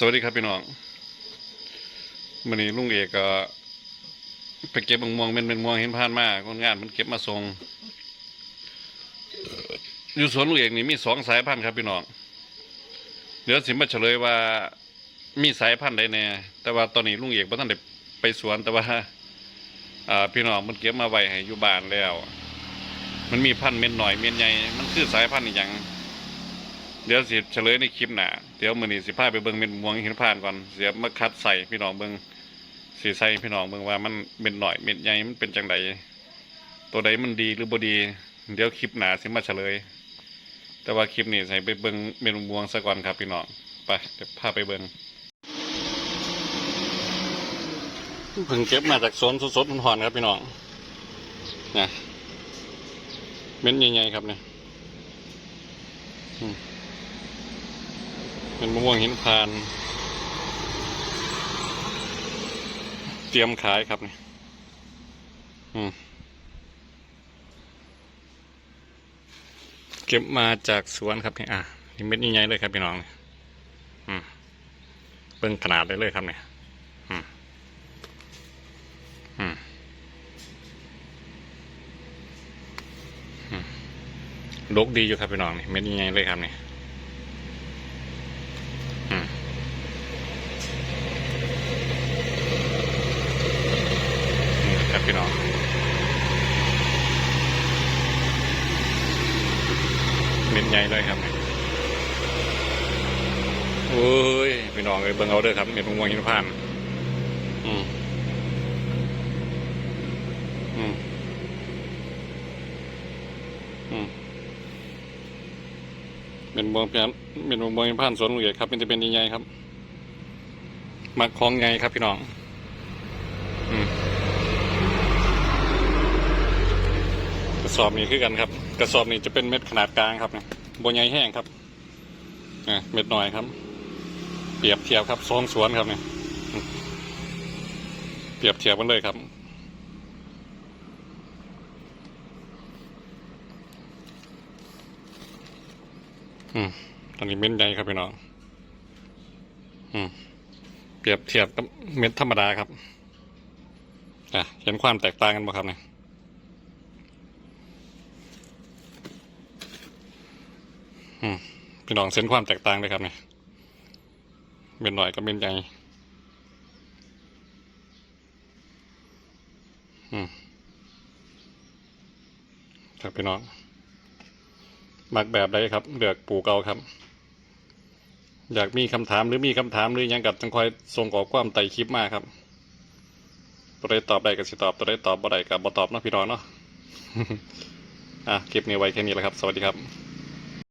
สวัสดีครับพี่น้องวันนี้ลุงเอกก็ไปเก็บมะม่วงเป็นเป็นม่วงเห็นผ่านมาคนงานมันเก็บมาส่งอยู่สวนลุงเอกนี่มีสองสายพันธุ์ครับพี่น้องเดี๋ยวสิมาเฉลยว่ามีสายพันธุ์ใดแน่แต่ว่าตอนนี้ลุงเอกบ่ทันได้ไปสวนแต่ว่าอ่าพี่น้องมันเก็บมาไว้ให้อยู่บ้านแล้ว มันมีพันธุ์เม็ดหน่อยเม็ดใหญ่มันคือสายพันธุ์อหย่าง เดี๋ยวสิเฉลยในคลิปหน้าเดี๋ยวมือนี้สิพาไปเบิ่งเม็ดม่วงหินพานก่อนเสียมาคัดใส่พี่น้องเบิ่งสิใส่พี่น้องเบิ่งว่ามันเม็ดหน่อยเม็ดใหญ่มันเป็นจังไดตัวใดมันดีหรือบ่ดี เดี๋ยวคลิปหน้าสิมาเฉลย แต่ว่าคลิปนี้ให้ไปเบิ่งเม็ดม่วงซะก่อนครับพี่น้องไปเดี๋ยวพาไปเบิ่งเพิ่งเก็บมาจากสวนสดๆหอนๆครับพี่น้องนะเม็ดใหญ่ๆครับเนี่ย เป็นมะม่วงหินพาน เตรียมขายครับนี่อืมเก็บมาจากสวนครับนี่อะนี่เม็ดใหญ่ๆเลยครับพี่น้องอืมเบิ่งขนาดเลยเลยครับเนี่ยอืมอืมอืมดกดีอยู่ครับพี่น้องนี่เม็ดใหญ่ๆเลยครับเนี่อืมนี่ครับพี่น้อง เม็ดใหญ่เลยครับโอ้ยพี่น้องเอ้ยเบิ่งเอาเด้อครับเม็ดมะม่วงหินพานอืมอืมอืมเป็นมะม่วงเพียนเป็นมะม่วงหินพานสวนลุงเอกครับมันจะเป็นยังไงครับมักของไงครับพี่น้อง อืมก ระสอบนี้คือกันครับ กระสอบนี้จะเป็นเม็ดขนาดกลางครับเนี่ยบนใหญ่แห้งครับเม็ดหน่อยครับ เปรียบเทียบครับสองสวนครับเนี่ยเปรียบเทียบกันเลยครับอืมตอนนี้เม็ดใหญ่ครับพี่น้องอืมเปรียบเทียบกับเม็ดธรรมดาครับอะเห็นความแตกต่างกันบ่ครับเนี่ย อืม พี่น้องเส้นความแตกต่างเลยครับเนี่ยเม็ดหน่อยกับเม็ดใหญ่ครับพี่น้องมักแบบใดครับเลือกปลูกเอาครับ อยากมีคำถามหรือมีคำถามหรือยังกับจังคอยส่งขอความไต่คลิปมาครับตัวใดตอบได้ก็สิตอบตัวใดตอบบ่ได้ก็บ่ตอบเนาะพี่น้องเนาะอะคลิปนี้ไว้แค่นี้แหละครับ สวัสดีครับ